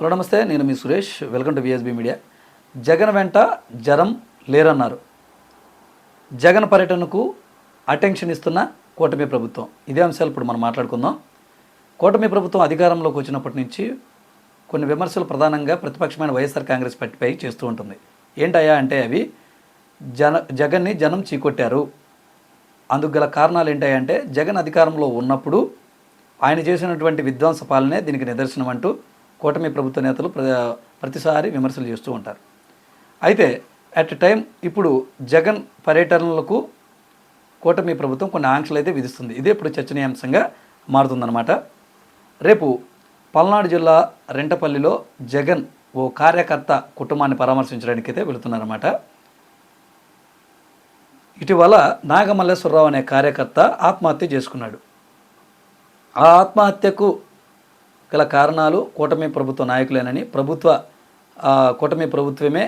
Hello నమస్తే. నేను మీ Suresh. Welcome to VSB media Jagan వెంట జరం లేరన్నారు. జగన్ పర్యటనకు అటెన్షన్ ఇస్తున్న కూటమి ప్రభుత్వం. ఇదే అంశాలు ఇప్పుడు మనం మాట్లాడుకుందాం. కూటమి ప్రభుత్వం అధికారంలోకి వచ్చినప్పటి నుంచి కొన్ని విమర్శలు ప్రధానంగా ప్రతిపక్షమైన వైఎస్ఆర్ కాంగ్రెస్ పార్టీపై చేస్తూ ఉంటుంది. ఏంటయ్యా అంటే అవి? జన జగన్ని జనం చీకొట్టారు. అందుకు గల కారణాలు ఏంటంటే జగన్ అధికారంలో ఉన్నప్పుడు ఆయన చేసినటువంటి విధ్వంస పాలనే దీనికి నిదర్శనం అంటూ కూటమి ప్రభుత్వ నేతలు ప్ర- ప్రతిసారి విమర్శలు చేస్తూ ఉంటారు. అయితే అట్ టైం ఇప్పుడు జగన్ పర్యటనలకు కూటమి ప్రభుత్వం కొన్ని ఆంక్షలు అయితే విధిస్తుంది. ఇదే ఇప్పుడు చర్చనీయాంశంగా మారుతుందన్నమాట. రేపు పల్నాడు జిల్లా రెంటపల్లిలో జగన్ ఓ కార్యకర్త కుటుంబాన్ని పరామర్శించడానికి అయితే వెళుతున్నారన్నమాట. ఇటీవల నాగమల్లేశ్వరరావు అనే కార్యకర్త ఆత్మహత్య చేసుకున్నాడు. ఆ ఆత్మహత్యకు గల కారణాలు కూటమి ప్రభుత్వ నాయకులేనని ప్రభుత్వ కూటమి ప్రభుత్వమే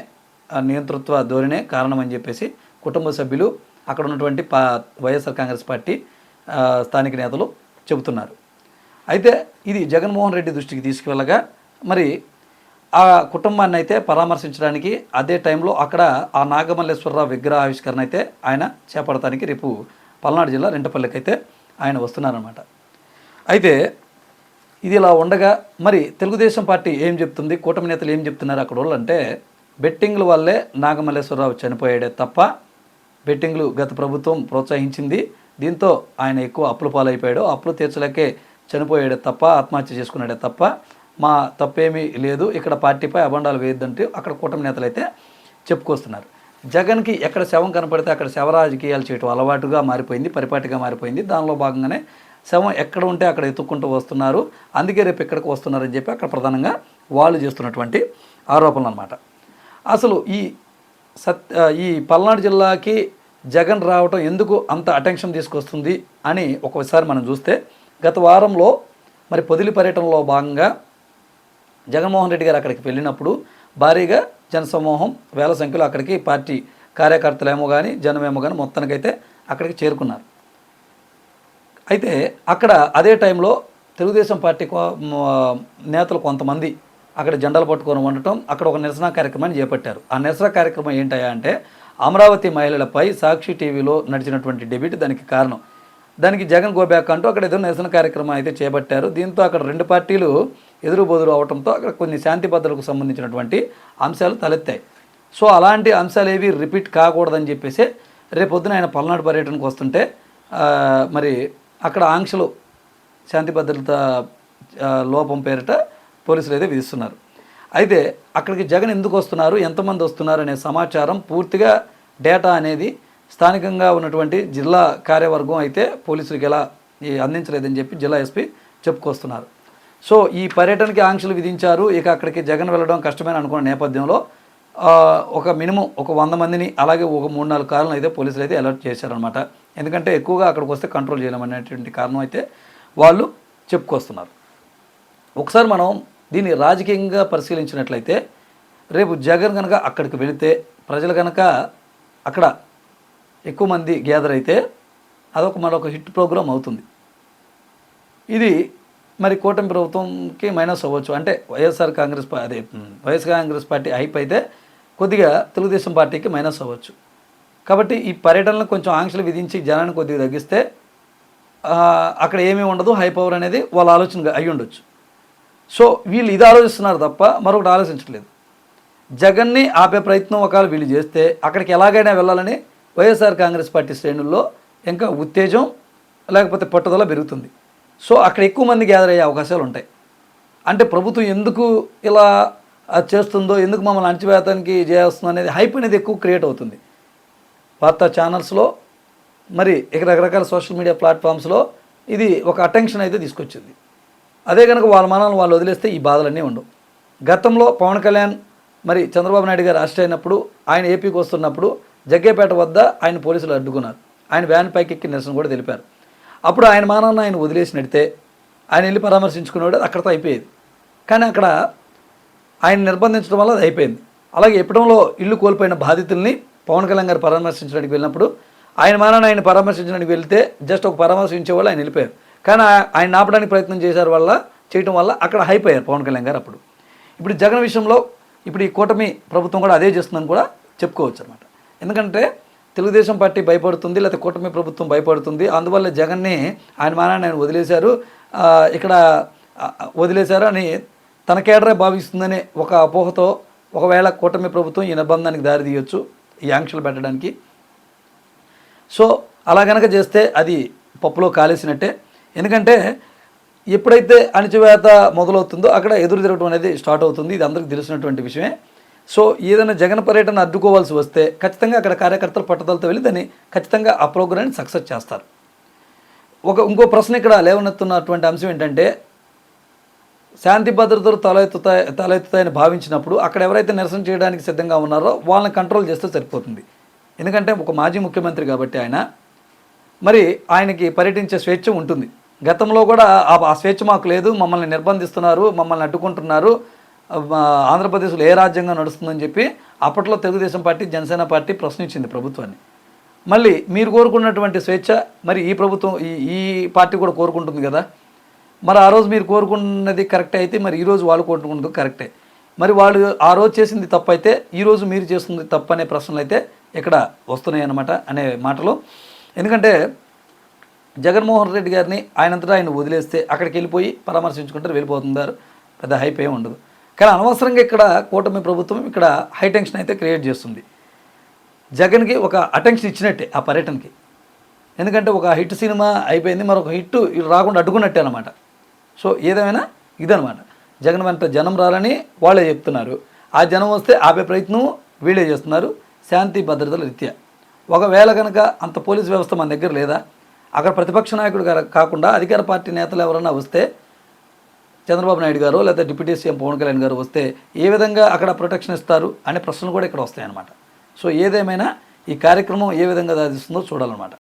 నియంతృత్వ ధోరణే కారణమని చెప్పేసి కుటుంబ సభ్యులు అక్కడ ఉన్నటువంటి పా వైఎస్ఆర్ కాంగ్రెస్ పార్టీ స్థానిక నేతలు చెబుతున్నారు. అయితే ఇది జగన్మోహన్ రెడ్డి దృష్టికి తీసుకువెళ్ళగా మరి ఆ కుటుంబాన్ని అయితే పరామర్శించడానికి అదే టైంలో అక్కడ ఆ నాగమల్లేశ్వరరావు విగ్రహ ఆవిష్కరణ అయితే ఆయన చేపడటానికి రేపు పల్నాడు జిల్లా రెంటపల్లికి అయితే ఆయన వస్తున్నారన్నమాట. అయితే ఇది ఇలా ఉండగా మరి తెలుగుదేశం పార్టీ ఏం చెప్తుంది? కూటమి నేతలు ఏం చెప్తున్నారు అక్కడ వాళ్ళు అంటే బెట్టింగ్ల వల్లే నాగమల్లేశ్వరరావు చనిపోయాడే తప్ప బెట్టింగ్లు గత ప్రభుత్వం ప్రోత్సహించింది. దీంతో ఆయన ఎక్కువ అప్పులు పాలైపోయాడు. అప్పులు తీర్చలేకే చనిపోయాడే తప్ప ఆత్మహత్య చేసుకున్నాడే తప్ప మా తప్పేమీ లేదు. ఇక్కడ పార్టీపై అబండాలు వేయొద్దంటే అక్కడ కూటమి నేతలు అయితే చెప్పుకొస్తున్నారు. జగన్కి ఎక్కడ శవం కనపడితే అక్కడ శవ రాజకీయాలు చేయటం అలవాటుగా మారిపోయింది పరిపాటిగా మారిపోయింది. దానిలో భాగంగానే శవం ఎక్కడ ఉంటే అక్కడ ఎత్తుక్కుంటూ వస్తున్నారు. అందుకే రేపు ఎక్కడికి వస్తున్నారని చెప్పి అక్కడ ప్రధానంగా వాళ్ళు చేస్తున్నటువంటి ఆరోపణలు అనమాట అసలు ఈ సత్ ఈ పల్నాడు జిల్లాకి జగన్ రావటం ఎందుకు అంత అటెన్షన్ తీసుకొస్తుంది అని ఒకసారి మనం చూస్తే గత వారంలో మరి పొదిలి పర్యటనలో భాగంగా జగన్మోహన్ రెడ్డి గారు అక్కడికి వెళ్ళినప్పుడు భారీగా జనసమూహం వేల సంఖ్యలో అక్కడికి పార్టీ కార్యకర్తలేమో కానీ జనమేమో కానీ మొత్తానికైతే అక్కడికి చేరుకున్నారు. అయితే అక్కడ అదే టైంలో తెలుగుదేశం పార్టీ కో- నేతలు కొంతమంది అక్కడ జెండాలు పట్టుకొని ఉండటం అక్కడ ఒక నిరసన కార్యక్రమాన్ని చేపట్టారు. ఆ నిరసన కార్యక్రమం ఏంటయ్యా అంటే అమరావతి మహిళలపై సాక్షి టీవీలో నడిచినటువంటి డెబిట్ దానికి కారణం. దానికి జగన్ గోబ్యాక్ అంటూ అక్కడ ఏదో నిరసన కార్యక్రమం అయితే చేపట్టారు. దీంతో అక్కడ రెండు పార్టీలు ఎదురు బొదురు అవడంతో అక్కడ కొన్ని శాంతి భద్రతలకు సంబంధించినటువంటి అంశాలు తలెత్తాయి. సో అలాంటి అంశాలు ఏవి రిపీట్ కాకూడదని చెప్పేసి రేపొద్దున ఆయన పల్నాడు పర్యటనకు వస్తుంటే మరి అక్కడ ఆంక్షలు శాంతి భద్రత లోపం పేరిట పోలీసులు అయితే విధిస్తున్నారు. అయితే అక్కడికి జగన్ ఎందుకు వస్తున్నారు ఎంతమంది వస్తున్నారు అనే సమాచారం పూర్తిగా డేటా అనేది స్థానికంగా ఉన్నటువంటి జిల్లా కార్యవర్గం అయితే పోలీసులకు ఎలా అందించలేదని చెప్పి జిల్లా ఎస్పీ చెప్పుకొస్తున్నారు. సో ఈ పర్యటనకి ఆంక్షలు విధించారు ఇక అక్కడికి జగన్ వెళ్ళడం కష్టమైన అనుకున్న నేపథ్యంలో ఒక మినిమం ఒక వంద మందిని అలాగే ఒక మూడు నాలుగు కార్లను అయితే పోలీసులు అయితే అలర్ట్ చేశారనమాట ఎందుకంటే ఎక్కువగా అక్కడికి వస్తే కంట్రోల్ చేయలేమనేటువంటి కారణం అయితే వాళ్ళు చెప్పుకొస్తున్నారు. ఒకసారి మనం దీన్ని రాజకీయంగా పరిశీలించినట్లయితే రేపు జగన్ కనుక అక్కడికి వెళితే ప్రజలు కనుక అక్కడ ఎక్కువ మంది గ్యాదర్ అయితే అదొక మరొక హిట్ ప్రోగ్రామ్ అవుతుంది. ఇది మరి కూటమి ప్రభుత్వంకి మైనస్ అవ్వచ్చు. అంటే వైఎస్ఆర్ కాంగ్రెస్ అదే వైఎస్ కాంగ్రెస్ పార్టీ హైప్ అయితే కొద్దిగా తెలుగుదేశం పార్టీకి మైనస్ అవ్వచ్చు. కాబట్టి ఈ పర్యటనలు కొంచెం ఆంక్షలు విధించి జనాన్ని కొద్దిగా తగ్గిస్తే అక్కడ ఏమీ ఉండదు హై పవర్ అనేది వాళ్ళ ఆలోచన అయి ఉండొచ్చు. సో వీళ్ళు ఇది ఆలోచిస్తున్నారు తప్ప మరొకటి ఆలోచించట్లేదు. జగన్ని ఆపే ప్రయత్నం ఒకవేళ వీళ్ళు చేస్తే అక్కడికి ఎలాగైనా వెళ్ళాలని వైఎస్ఆర్ కాంగ్రెస్ పార్టీ శ్రేణుల్లో ఇంకా ఉత్తేజం లేకపోతే పట్టుదల పెరుగుతుంది. సో అక్కడ ఎక్కువ మంది గ్యాదర్ అయ్యే అవకాశాలు ఉంటాయి. అంటే ప్రభుత్వం ఎందుకు ఇలా చేస్తుందో ఎందుకు మమ్మల్ని అణచివేతానికి చేస్తుందో అనేది హైప్ అనేది ఎక్కువ క్రియేట్ అవుతుంది. వార్తా ఛానల్స్లో మరి ఇక రకరకాల సోషల్ మీడియా ప్లాట్ఫామ్స్లో ఇది ఒక అటెన్షన్ అయితే తీసుకొచ్చింది. అదే కనుక వాళ్ళ మనల్ని వాళ్ళు వదిలేస్తే ఈ బాధలన్నీ ఉండవు. గతంలో పవన్ కళ్యాణ్ మరి చంద్రబాబు నాయుడు గారు అరెస్ట్ అయినప్పుడు ఆయన ఏపీకి వస్తున్నప్పుడు జగ్గేపేట వద్ద ఆయన పోలీసులు అడ్డుకున్నారు. ఆయన వ్యాన్ పైకి ఎక్కి నిరసన కూడా తెలిపారు. అప్పుడు ఆయన మానాన్ని ఆయన వదిలేసి నడితే ఆయన వెళ్ళి పరామర్శించుకునేవాడు అక్కడితో అయిపోయేది. కానీ అక్కడ ఆయన నిర్బంధించడం వల్ల అది అయిపోయింది. అలాగే ఎప్పటిలో ఇల్లు కోల్పోయిన బాధితుల్ని పవన్ కళ్యాణ్ గారు పరామర్శించడానికి వెళ్ళినప్పుడు ఆయన మానని ఆయన పరామర్శించడానికి వెళ్తే జస్ట్ ఒక పరామర్శించే వాళ్ళు ఆయన వెళ్ళిపోయారు. కానీ ఆయన ఆపడానికి ప్రయత్నం చేశారు వల్ల చేయటం వల్ల అక్కడ హైపోయారు పవన్ కళ్యాణ్ గారు అప్పుడు. ఇప్పుడు జగన్ విషయంలో ఇప్పుడు ఈ కూటమి ప్రభుత్వం కూడా అదే చేస్తుందని కూడా చెప్పుకోవచ్చు అనమాట ఎందుకంటే తెలుగుదేశం పార్టీ భయపడుతుంది లేకపోతే కూటమి ప్రభుత్వం భయపడుతుంది. అందువల్ల జగన్ని ఆయన మానాన్ని ఆయన వదిలేశారు. ఇక్కడ వదిలేశారు అని తన కేడరే భావిస్తుందనే ఒక అపోహతో ఒకవేళ కూటమి ప్రభుత్వం ఈ నిర్బంధానికి దారి తీయొచ్చు ఈ ఆంక్షలు పెట్టడానికి. సో అలా కనుక చేస్తే అది పప్పులో కాలేసినట్టే. ఎందుకంటే ఎప్పుడైతే అణచివేత మొదలవుతుందో అక్కడ ఎదురు తిరగడం అనేది స్టార్ట్ అవుతుంది. ఇది అందరికీ తెలిసినటువంటి విషయమే. సో ఏదైనా జగన్ పర్యటన అడ్డుకోవాల్సి వస్తే ఖచ్చితంగా అక్కడ కార్యకర్తలు పట్టుదలతో వెళ్ళి దాన్ని ఖచ్చితంగా ఆ ప్రోగ్రాన్ని సక్సెస్ చేస్తారు. ఒక ఇంకో ప్రశ్న ఇక్కడ లేవనెత్తున్నటువంటి అంశం ఏంటంటే శాంతి భద్రతలు తలెత్తుతాయి తలెత్తుతాయని భావించినప్పుడు అక్కడ ఎవరైతే నిరసన చేయడానికి సిద్ధంగా ఉన్నారో వాళ్ళని కంట్రోల్ చేస్తే సరిపోతుంది. ఎందుకంటే ఒక మాజీ ముఖ్యమంత్రి కాబట్టి ఆయన మరి ఆయనకి పర్యటించే స్వేచ్ఛ ఉంటుంది. గతంలో కూడా ఆ- స్వేచ్ఛ మాకు లేదు మమ్మల్ని నిర్బంధిస్తున్నారు మమ్మల్ని అడ్డుకుంటున్నారు ఆంధ్రప్రదేశ్లో ఏ రాజ్యంగా నడుస్తుందని చెప్పి అప్పట్లో తెలుగుదేశం పార్టీ జనసేన పార్టీ ప్రశ్నించింది ప్రభుత్వాన్ని. మళ్ళీ మీరు కోరుకున్నటువంటి స్వేచ్ఛ మరి ఈ ప్రభుత్వం ఈ ఈ పార్టీ కూడా కోరుకుంటుంది కదా? మరి ఆ రోజు మీరు కోరుకున్నది కరెక్టే అయితే మరి ఈరోజు వాళ్ళు కోరుకుంటుంది కరెక్టే. మరి వాళ్ళు ఆ రోజు చేసింది తప్పు అయితే ఈ రోజు మీరు చేస్తుంది తప్పు అనే ప్రశ్నలు అయితే ఇక్కడ వస్తున్నాయి అన్నమాట అనే మాటలు. ఎందుకంటే జగన్మోహన్ రెడ్డి గారిని ఆయనంతటా ఆయన వదిలేస్తే అక్కడికి వెళ్ళిపోయి పరామర్శించుకుంటారు వెళ్ళిపోతున్నారు పెద్ద హైప్ ఏమి ఉండదు. కానీ అనవసరంగా ఇక్కడ కూటమి ప్రభుత్వం ఇక్కడ హై టెన్షన్ అయితే క్రియేట్ చేస్తుంది. జగన్కి ఒక అటెన్షన్ ఇచ్చినట్టే ఆ పర్యటనకి. ఎందుకంటే ఒక హిట్ సినిమా అయిపోయింది మరొక హిట్ రాకుండా అడ్డుకున్నట్టే అనమాట సో ఏదేమైనా ఇదనమాట జగన్ వెంట జనం రాలని వాళ్ళే చెప్తున్నారు. ఆ జనం వస్తే ఆపే ప్రయత్నం వీళ్ళే చేస్తున్నారు శాంతి భద్రతల రీత్యా. ఒకవేళ కనుక అంత పోలీస్ వ్యవస్థ మన దగ్గర లేదా అక్కడ ప్రతిపక్ష నాయకుడు గారు కాకుండా అధికార పార్టీ నేతలు ఎవరైనా వస్తే చంద్రబాబు నాయుడు గారు లేదా డిప్యూటీ సీఎం పవన్ కళ్యాణ్ గారు వస్తే ఏ విధంగా అక్కడ ప్రొటెక్షన్ ఇస్తారు అనే ప్రశ్నలు కూడా ఇక్కడ వస్తాయన్నమాట. సో ఏదేమైనా ఈ కార్యక్రమం ఏ విధంగా దాదిస్తుందో చూడాలన్నమాట.